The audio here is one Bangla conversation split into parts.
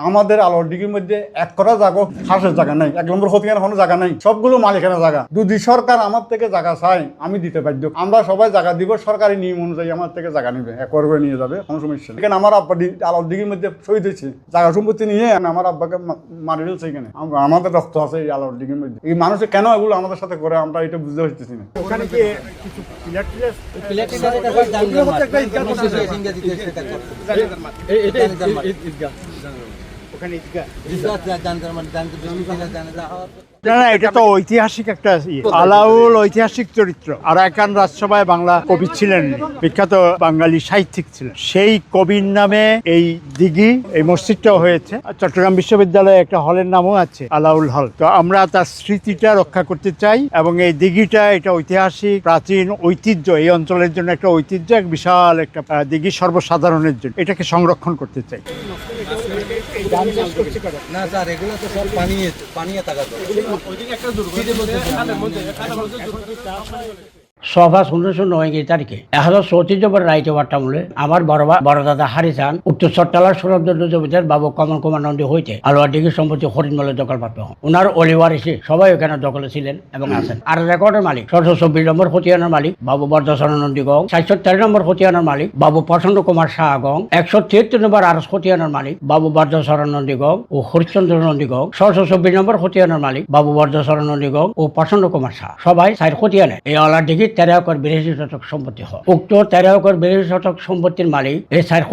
আমাদের আলোর ডিগির মধ্যে এক করা জায়গা খাসের জায়গা নাই এক নম্বর হতিয়ার কোনো জায়গা নাই সবগুলো মালিকানা জায়গা। যদি সরকার আমার থেকে জায়গা চাই আমি দিতে বাধ্য। আমরা সবাই জায়গা দিব সরকারি নিয়ম অনুযায়ী আমার থেকে জায়গা নিবে একর করে নিয়ে যাবে কোনো সমস্যা নেই। এখানে আমার আব্বা আলোর ডিগির মধ্যে শহীদ হয়েছে জায়গা সম্পত্তি নিয়ে আমার আব্বাকে মা- মারি ফেলছে এখানে। আমাদের রক্ত আছে এই আলোর ডিগির মধ্যে। এই মানুষে কেন এগুলো আমাদের সাথে করে আমরা এটা বুঝতে পারতেছি না। ওখানে কি কিছু পিলার টিলার ওখানে ঈদগাহ না না এটা তো ঐতিহাসিক একটা। আলাউল ঐতিহাসিক চরিত্র। আর একান রাজসভায় বাংলা কবি ছিলেন বিখ্যাত বাঙালি সাহিত্যিক ছিলেন। সেই কবির নামে এই দিঘি এই মসজিদটাও হয়েছে। আর চট্টগ্রাম বিশ্ববিদ্যালয়ে একটা হলের নামও আছে আলাউল হল। তো আমরা তার স্মৃতিটা রক্ষা করতে চাই এবং এই দিঘিটা এটা ঐতিহাসিক প্রাচীন ঐতিহ্য এই অঞ্চলের জন্য একটা ঐতিহ্য এক বিশাল একটা দিঘি সর্বসাধারণের জন্য। এটাকে সংরক্ষণ করতে চাই। না স্যার এগুলো তো সব পানিয়ে পানিয়ে থাকা সভা ষোলোশো নয় তারিখে। চৌত্রিশ নম্বর রাইতে বার্তামূলে আমার বড় বড় দাদা হারিসান উত্তর চট্টালার সুরব্দ জমিদার বাবু কমল কুমার নন্দী হইতে আলোয়ার দিঘির সম্পত্তি হরিণমলে দখল প্রাপ্ত হন। ওনার অলিওয়ার এসে সবাই ওখানে দখলে ছিলেন এবং আছেন। আর রেকর্ডের মালিক ছশো চব্বিশ নম্বর হতিয়ানার মালিক বাবু বর্ধসন নন্দী গং সাতশো তেরো নম্বর হতিয়ানার মালিক বাবু প্রচণ্ড কুমার শাহ গং একশো তিয়াত্তর নম্বর আরস হতিয়ানার মালিক বাবু বর্ধসরণ নন্দী গং ও হরিশ্চন্দ্র নন্দী গং ছশো চব্বিশ নম্বর হতিয়ানার মালিক বাবু বর্ধসরণ নন্দী গং ও প্রচণ্ড কুমার শাহ। সবাই সাইড হতিয়ানে এই অলার দিঘি তেরো একর বিরাশি শতক সম্পত্তি হয়। উক্ত তেরো একর বিরাশি শতক সম্পত্তির মালিক, এই সাইড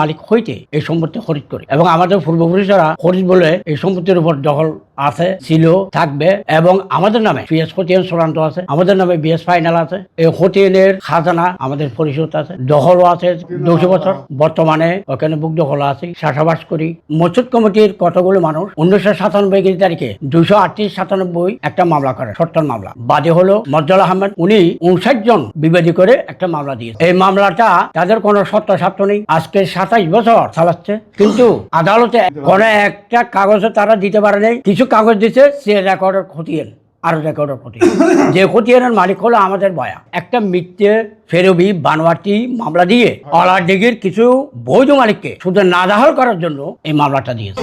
মালিক হইতে এই সম্পত্তি খরিদ করে এবং আমাদের পূর্বপুরুষরা খরিদ বলে এই সম্পত্তির উপর দখল আছে, ছিল, থাকবে এবং আমাদের নামে পিএস খতিয়ান চূড়ান্ত আছে, আমাদের নামে বিএস ফাইনাল আছে। এই খতিয়ানের খাজানা আমাদের পরিশোধ আছে, দখলও আছে দুশো বছর। বর্তমানে ওখানে বুক দখল আছে, চাষাবাস করি। মসজিদ কমিটির কতগুলো মানুষ? উনিশশো সাতানব্বই তারিখে দুশো আটত্রিশ সাতানব্বই একটা মামলা করে, সত্তর মামলা। বাদে হলো মজ্জল আহমেদ, উনি উনষাট জন বিবাদী করে একটা মামলা দিয়েছে। এই মামলাটা তাদের কোনো সত্য সাত্য নেই। আজকে সাতাইশ বছর চালাচ্ছে। কিন্তু আদালতে কোনো একটা কাগজে তারা দিতে পারে নাই কিছু কাগজ দিছে সে রেকর্ডের খতিয়ান আরও রেকর্ডের খতিয়ান যে খতিয়ানের মালিক হলো আমাদের বয়া। একটা মিথ্যে ফেরবি, বানোয়াটি মামলা দিয়ে অলার ডিগির কিছু বৈধ মালিককে শুধু নাদাহল করার জন্য এই মামলাটা দিয়েছে।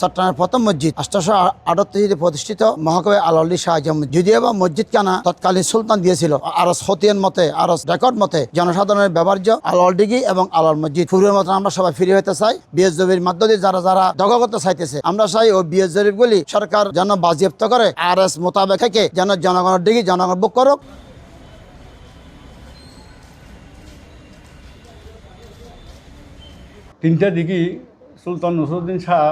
চট্টগ্রামের প্রথম মসজিদ আঠারোশো প্রতিষ্ঠিত মহাকবি আলী শাহ আজম। যদিও বা মসজিদ কানা তৎকালীন সুলতান দিয়েছিল, আরস হতিয়ান মতে, আরস রেকর্ড মতে জনসাধারণের ব্যবহার্য আলাল ডিগি এবং আলাল মসজিদ। পূর্বের মতো আমরা সবাই ফিরে হতে চাই। বিএস জবির মাধ্যমে যারা যারা দখল করতে চাইতেছে। আমরা চাই ও বিএস জরিপ গুলি সরকার যেন বাজেয়াপ্ত করে আর এস মোতাবেক থেকে যেন জনগণের ডিগি জনগণ বুক করুক। তিনটা দিঘি সুলতান নসরুদ্দিন শাহ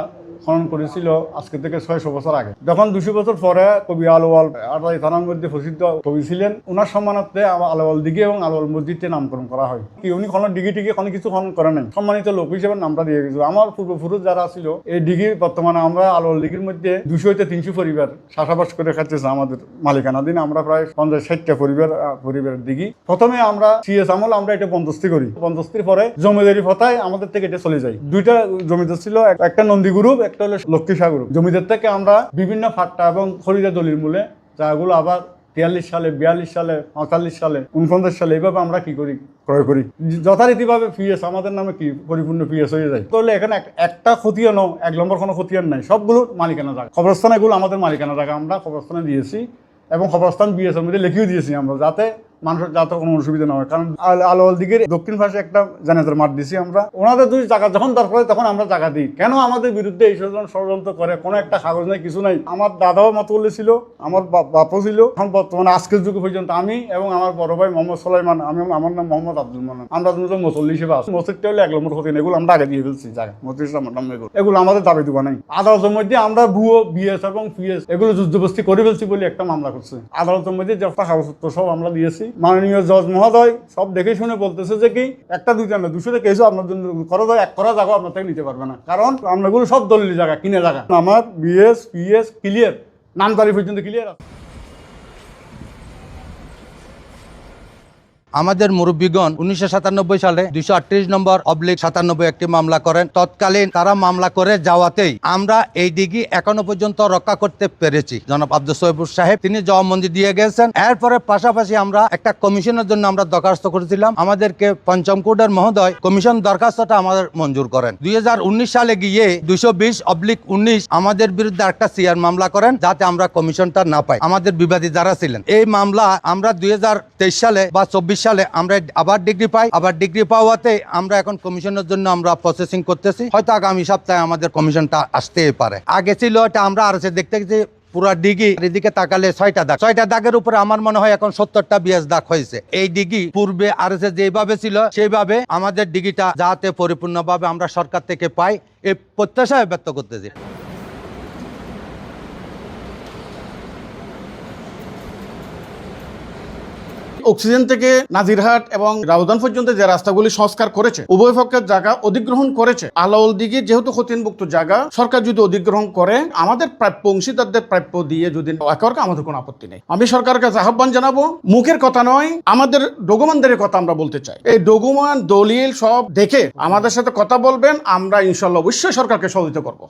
খনন করেছিল আজকে থেকে ছয়শো বছর আগে। যখন দুশো বছর পরে কবি আলোয়াল আটাই থানার মধ্যে প্রসিদ্ধ কবি ছিলেন ওনার সম্মানার্থে আলোয়াল দিঘি এবং আলোয়াল মসজিদে নামকরণ করা হয়। কি, উনি খনন ডিগি টিগি কোনো কিছু খনন করে নাই? সম্মানিত লোক হিসেবে নামটা দিয়ে গেছিল। আমার পূর্বপুরুষ যারা ছিল, এই ডিগির বর্তমানে আমরা আলোয়াল দিঘির মধ্যে দুশো হইতে তিনশো পরিবার চাষাবাস করে খাচ্ছে আমাদের মালিকানা দিন। আমরা প্রায় পঞ্চাশ ষাটটা পরিবার পরিবারের দিঘি। প্রথমে আমরা সিএস আমল আমরা এটা বন্দস্তি করি। বন্দস্তির পরে জমিদারি ফতায় আমাদের থেকে এটা চলে যায়। দুইটা জমিদার ছিল, এক- একটা নন্দী গ্রুপ একটা হলো লক্ষ্মী সাহ গ্রুপ জমিদার থেকে আমরা বিভিন্ন ফাট্টা এবং খরিদা দলিল মূলে যাগুলো আবার তিয়াল্লিশ সালে বিয়াল্লিশ সালে পঁয়তাল্লিশ সালে উনপঞ্চাশ সালে এইভাবে আমরা কি করি? ক্রয় করি। যথারীতিভাবে পিএস আমাদের নামে কি পরিপূর্ণ পিএস হয়ে যায়। তাহলে এখানে এক- একটা খতিয়ানও এক নম্বর কোনো খতিয়ান নাই। সবগুলো মালিকানা জায়গা। কবরস্থান এগুলো আমাদের মালিকানা জায়গা। আমরা কবরস্থানে দিয়েছি এবং খবরস্থান বিএসের মধ্যে লিখেও দিয়েছি আমরা যাতে মানুষের যাতে কোনো অসুবিধা না হয়। কারণ আল- দিকের দক্ষিণ পাশে একটা জানাজার মাঠ দিছি আমরা। ওনাদের দুই জায়গা, যখন দরকার হয় তখন আমরা জায়গা দিই। কেন আমাদের বিরুদ্ধে এই ষড়যন্ত্র করে? কোনো একটা কাগজ নাই কিছু নাই। আমার দাদাও মতবল্লি ছিল, আমার বাপ- বাপও ছিল। এখন বর্তমানে আজকের যুগে পর্যন্ত আমি এবং আমার বড় ভাই মোহাম্মদ সোলাইমান, আমি আমার নাম মোহাম্মদ আব্দুল মানান আমরা দুজন মুসল্লি হিসেবে আছি। মসজিদটা হলে এক নম্বর হতেন এগুলো আমরা আগে দিয়ে ফেলছি জায়গা। মসজিদ এগুলো। এগুলো আমাদের দাবি দেওয়া নাই। আদালতের মধ্যে আমরা ভুয়ো বিএস এবং পিএস, এগুলো যুদ্ধবস্তি করে ফেলছি বলে একটা মামলা করছে। আদালতের মধ্যে যে কাগজপত্র সব আমরা দিয়েছি। মাননীয় জজ মহোদয়, সব দেখে শুনে বলতেছে যে কি, একটা, দুইটা না দুশো থেকে এসে আপনার জন্য করা যায় এক করা জায়গা আপনার থেকে নিতে পারবে না। কারণ আপনাগুলো সব দলিল জায়গা, কিনে জায়গা। আমার বিএস, পিএস ক্লিয়ার নামদারি পর্যন্ত ক্লিয়ার আছে। আমাদের মুরব্বীগণ উনিশশো সাতানব্বই সালে দুইশো আটত্রিশ নম্বর অবলিক সাতানব্বই একটি মামলা করেন। তৎকালীন তারা মামলা করে যাওয়াতেই আমরা এই দিঘি এখনও পর্যন্ত রক্ষা করতে পেরেছি। জনাব আব্দুল সৈবুর সাহেব, তিনি জবাববন্দি দিয়ে গেছেন। এরপরে পাশাপাশি আমরা একটা কমিশনের জন্য আমরা দরখাস্ত করেছিলাম। আমাদেরকে পঞ্চম কোর্টের মহোদয় কমিশন দরখাস্তটা আমাদের মঞ্জুর করেন। দুই হাজার উনিশ সালে গিয়ে দুইশো বিশ অবলিক উনিশ আমাদের বিরুদ্ধে একটা সিআর মামলা করেন, যাতে আমরা কমিশনটা না পাই। আমাদের বিবাদী যারা ছিলেন, এই মামলা আমরা দুই হাজার তেইশ সালে বা চব্বিশ সালে আমরা আবার ডিগ্রি পাই, আবার ডিগ্রি পাওয়াতে আমরা এখন কমিশনের জন্য আমরা প্রসেসিং করতেছি। হয়তো আগামী সপ্তাহে আমাদের কমিশনটা আসতেই পারে। আগে ছিল এটা আমরা আর দেখতে গেছি, পুরা ডিগি এদিকে তাকালে ছয়টা দাগ। ছয়টা দাগের উপরে আমার মনে হয় এখন সত্তরটা বিএস দাগ হয়েছে। এই ডিগি পূর্বে আর যেভাবে ছিল, সেইভাবে আমাদের ডিগিটা যাতে পরিপূর্ণভাবে আমরা সরকার থেকে পাই, এই প্রত্যাশায় ব্যক্ত করতেছি। অক্সিজেন থেকে নাজিরহাট এবং রাউদান পর্যন্ত যে রাস্তাগুলি সংস্কার করেছে, উভয় পক্ষের জায়গা অধিগ্রহণ করেছে। আলাউল দিঘি যেহেতু ক্ষতিনভুক্ত জায়গা, সরকার যদি অধিগ্রহণ করে, আমাদের প্রাপ্য অংশীদারদের প্রাপ্য দিয়ে যদি আমাদের কোনো আপত্তি নেই। আমি সরকারের কাছে আহ্বান জানাব, মুখের কথা নয়, আমাদের ডকুমেন্টারের কথা আমরা বলতে চাই। এই ডকুমেন্ট দলিল সব দেখে আমাদের সাথে কথা বলবেন, আমরা ইনশাল্লাহ অবশ্যই সরকারকে সহযোগিতা করব।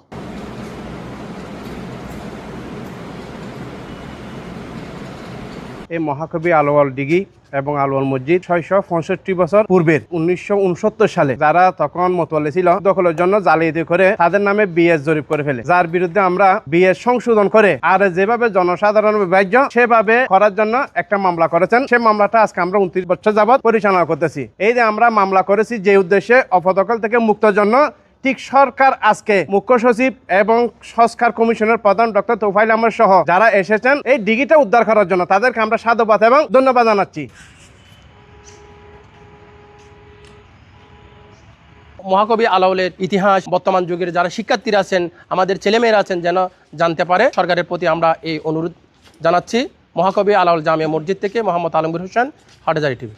এই মহাকবি আলোয়াল ডিগি এবং আলোয়াল মসজিদ ছয়শো পঁয়ষট্টি বছর পূর্বের উনিশশো উনসত্তর সালে। যারা তখন মতোয়ালে ছিল, দখলের জন্য জালিয়াতি করে তাদের নামে বিএস জরিপ করে ফেলে। যার বিরুদ্ধে আমরা বিএস সংশোধন করে আর যেভাবে জনসাধারণ বিভাজ্য, সেভাবে করার জন্য একটা মামলা করেছেন। সেই মামলাটা আজকে আমরা উনত্রিশ বছর যাবৎ পরিচালনা করতেছি। এই যে আমরা মামলা করেছি, যে উদ্দেশ্যে অপদখল থেকে মুক্তর জন্য ঠিক সরকার আজকে মুখ্য সচিব এবং সংস্কার কমিশনের প্রধান ডক্টর তোফাইল আহমদ সহ যারা এসেছেন, এই ডিগিটা উদ্ধার করার জন্য তাদেরকে আমরা সাধুবাদ এবং ধন্যবাদ জানাচ্ছি। মহাকবি আলাউলের ইতিহাস, বর্তমান যুগের যারা শিক্ষার্থীরা আছেন, আমাদের ছেলেমেয়েরা আছেন যেন জানতে পারে, সরকারের প্রতি আমরা এই অনুরোধ জানাচ্ছি। মহাকবি আলাউল জামে মসজিদ থেকে মোহাম্মদ আলমগীর হোসেন হাটাজারি টিভি।